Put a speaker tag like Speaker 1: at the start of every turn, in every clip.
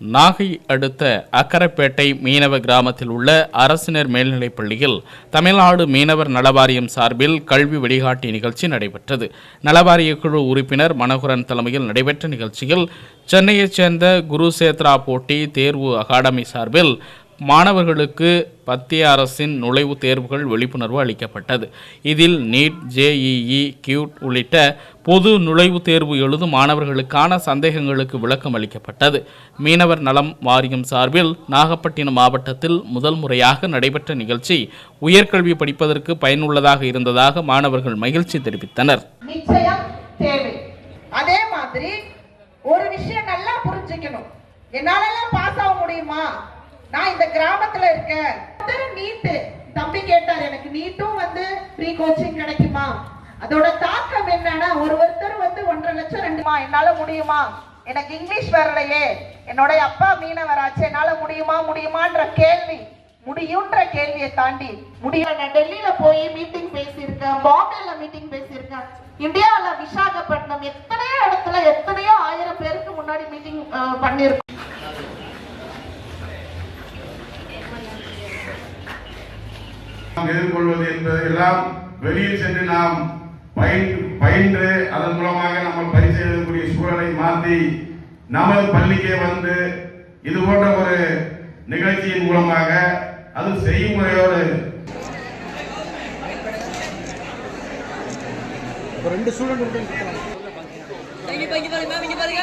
Speaker 1: நாகை அடுத்த அக்கரைப்பேட்டை மீனவ கிராமத்தில் உள்ள அரசினர் மேல்நிலைப் பள்ளியில் தமிழ்நாடு மீனவர் நலவாரியம் சார்பில் கல்வி வழிகாட்டி நிகழ்ச்சி நடைபெற்றது. நலவாரிய குழு உறுப்பினர் மனோகரன் தலைமையில் நடைபெற்ற நிகழ்ச்சியில் சென்னையைச் சேர்ந்த குருசேத்ரா போட்டி தேர்வு அகாடமி சார்பில் மாணவர்களுக்கு மத்திய அரசின் நுழைவுத் தேர்வுகள் விழிப்புணர்வு அளிக்கப்பட்டது. இதில் நீட் ஜேஇஇ கியூட் உள்ளிட்ட பொது நுழைவுத் தேர்வு எழுதும் மாணவர்களுக்கான சந்தேகங்களுக்கு விளக்கம் அளிக்கப்பட்டது. மீனவர் நலம் வாரியம் சார்பில் நாகப்பட்டினம் மாவட்டத்தில் முதல் முறையாக நடைபெற்ற நிகழ்ச்சி உயர்கல்வி படிப்பதற்கு பயனுள்ளதாக இருந்ததாக மாணவர்கள் மகிழ்ச்சி தெரிவித்தனர்.
Speaker 2: அதே மாதிரி ஒரு விஷயம் நல்லா புரிஞ்சுக்கணும். என்னால பாஸ் ஆக முடியுமா? நான் இந்த கிராமத்துல இருக்கேன். நீட்டு தம்பி கேட்டார் எனக்கு நீட்டும் வந்து ஃப்ரீ கோச்சிங் கிடைக்குமா? அதோட தாக்கம் என்னன்னா ஒரு ஒருத்தர் வந்து ஒன்றரை லட்சம் ரெண்டுமா என்னால முடியுமா? எனக்கு இங்கிலீஷ் வரலையே. என்னோட அப்பா மீனவராச்சு என்னால முடியுமா? முடியுமான்ற கேள்வி. முடியுன்ற கேள்வியை தாண்டி முடியும் நான் டெல்லியில போய் மீட்டிங் பேசியிருக்கேன் பாம்பேல மீட்டிங் பேசியிருக்கேன். இந்தியாவுல விசாகப்பட்டினம் எத்தனையோ இடத்துல எத்தனையோ ஆயிரம் பேருக்கு முன்னாடி மீட்டிங் பண்ணியிருக்கோம்.
Speaker 3: நாம் எதிர்கொள்வது என்பது எல்லாம் வெளியில் சென்று நாம் பயின்று பயின்று அதன் மூலமாக நம்ம பரிசு எழுதக்கூடிய சூழலை மாற்றி நமது பள்ளிக்கே வந்து இது போன்ற ஒரு நிகழ்ச்சியின் மூலமாக அது செய்முறையோடு
Speaker 4: இங்க பாருங்க பாருங்க மேம் இங்க பாருங்க.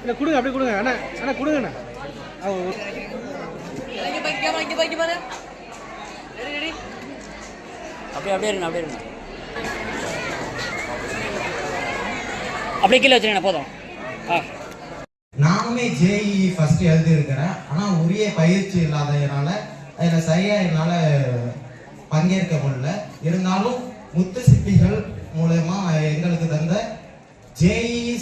Speaker 5: இல்லை கொடுங்க அப்படியே கொடுங்க. அண்ணா அண்ணா கொடுங்க அண்ணா.
Speaker 4: பாருங்க இங்க பாருங்க பாருங்க ரெடி ரெடி அப்படியே அப்படியே இருங்க அப்படியே இருங்க. அப்படியே கீழே வச்சுருங்க போதும். ஆ.
Speaker 6: நானுமே ஜேஇ ஃபர்ஸ்ட் எழுதியிருக்கிறேன். ஆனால் உரிய பயிற்சி இல்லாததுனால அதில் சரியாக என்னால் பங்கேற்க முடியல. இருந்தாலும் முத்து சிப்பிகள் மூலயமா எங்களுக்கு தந்த ஜேஇ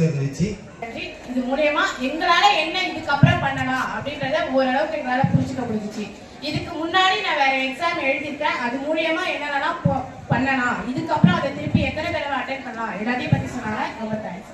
Speaker 6: ரொம்பவே
Speaker 7: நன்றி. இது மூலயமா எங்களால என்ன இதுக்கப்புறம் பண்ணலாம் அப்படின்றத ஓரளவுக்கு எங்களால புரிஞ்சுக்க முடிஞ்சிச்சு. இதுக்கு முன்னாடி நான் வேற எக்ஸாம் எழுதிருக்கேன் அது மூலியமா என்னென்னலாம் பண்ணலாம். இதுக்கப்புறம் அதை திருப்பி எத்தனை தடவை அட்டன் பண்ணலாம்? எல்லாத்தையும் பத்தி சொன்னாங்க. ரொம்ப தேங்க்ஸ்